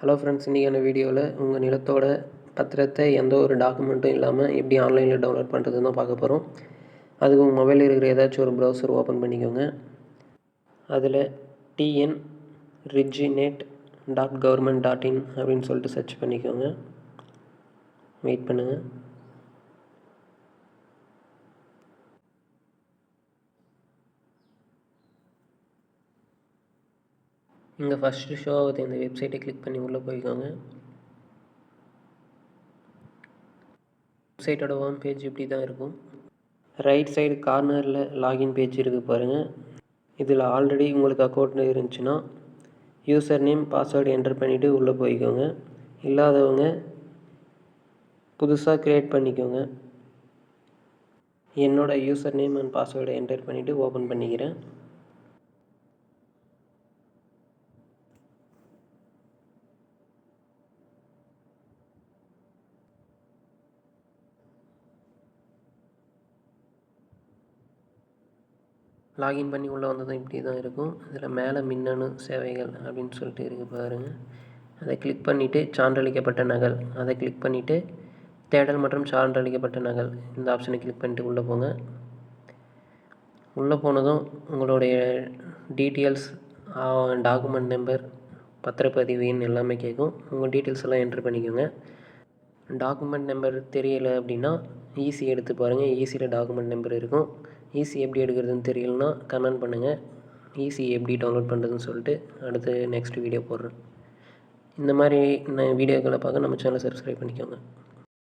Hello friends இன்றைக்கான வீடியோவில் உங்கள் நிலத்தோட பத்திரத்தை எந்த ஒரு டாக்குமெண்ட்டும் இல்லாமல் எப்படி ஆன்லைனில் டவுன்லோட் பண்ணுறதுன்னு தான் பார்க்க போகிறோம் அதுக்கு உங்கள் மொபைலில் இருக்கிற ஏதாச்சும் ஒரு ப்ரௌசர் ஓப்பன் பண்ணிக்கோங்க. அதில் TN reginet dot government dot in அப்படின்னு சொல்லிட்டு சர்ச் பண்ணிக்கோங்க. வெயிட் பண்ணுங்கள் இங்கே ஃபஸ்ட்டு ஷோ ஆகுது. இந்த வெப்சைட்டை கிளிக் பண்ணி உள்ளே போய்க்கோங்க. வெப்சைட்டோட ஹோம் பேஜ் இப்படி தான் இருக்கும். ரைட் சைடு கார்னரில் லாகின் பேஜ் இருக்குது பாருங்கள் இதில் ஆல்ரெடி உங்களுக்கு அக்கௌண்ட் இருந்துச்சுன்னா யூசர் நேம் பாஸ்வேர்டு என்டர் பண்ணிவிட்டு உள்ளே போய்க்கோங்க. இல்லாதவங்க புதுசாக க்ரியேட் பண்ணிக்கோங்க. என்னோடய யூசர் நேம் அண்ட் பாஸ்வேர்டை என்டர் பண்ணிவிட்டு ஓப்பன் பண்ணிக்கிறேன். லாகின் பண்ணி உள்ளே வந்ததும் இப்படி தான் இருக்கும். இதில் மேலே மின்னணு சேவைகள் அப்படின்னு சொல்லிட்டு இருக்குது பாருங்கள் அதை கிளிக் பண்ணிவிட்டு சான்றளிக்கப்பட்ட நகல். அதை கிளிக் பண்ணிவிட்டு தேடல் மற்றும் சான்றளிக்கப்பட்ட நகல். இந்த ஆப்ஷனை கிளிக் பண்ணிட்டு உள்ளே போங்க. உள்ளே போனதும் உங்களுடைய டீட்டெயில்ஸ் டாக்குமெண்ட் நம்பர் பத்திரப்பதிவு எண் எல்லாமே கேட்கும். உங்கள் டீட்டெயில்ஸ் எல்லாம் என்ட்ரு பண்ணிக்கோங்க. டாக்குமெண்ட் நம்பர் தெரியலை அப்படின்னா ஈஸி எடுத்து பாருங்கள் ஈஸியில் டாக்குமெண்ட் நம்பர் இருக்கும். ஈஸி எப்படி எடுக்கிறதுன்னு தெரியலனா கமெண்ட் பண்ணுங்கள் ஈஸி எப்படி டவுன்லோட் பண்ணுறதுன்னு சொல்லிட்டு அடுத்து நெக்ஸ்ட் வீடியோ போடுறேன். இந்த மாதிரி வீடியோக்களை பார்க்க நம்ம சேனலை சப்ஸ்கிரைப் பண்ணிக்கோங்க.